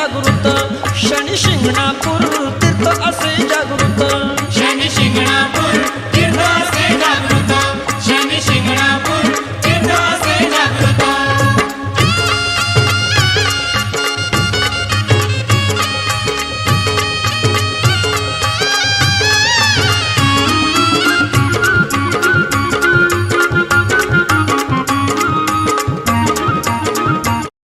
जागृत शनि शिंगणापूर तीर्थ असे जागृत